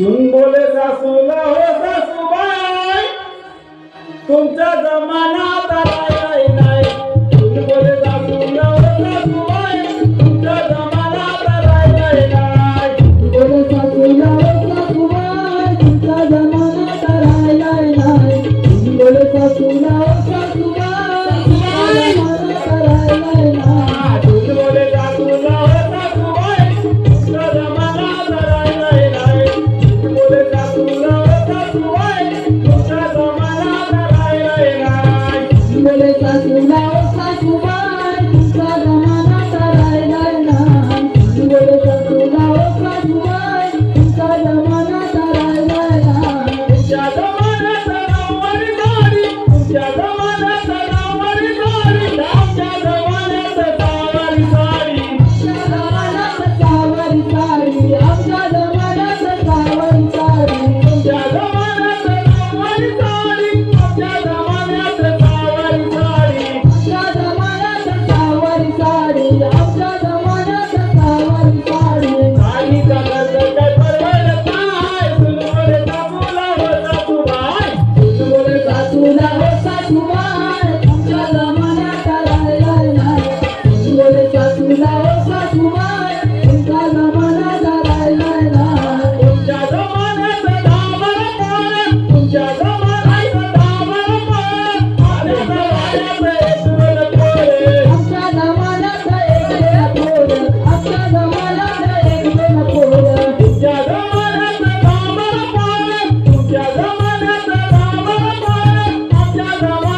सुन बोले सासू सासूला हो सासू बाई तुमचा जमाना आता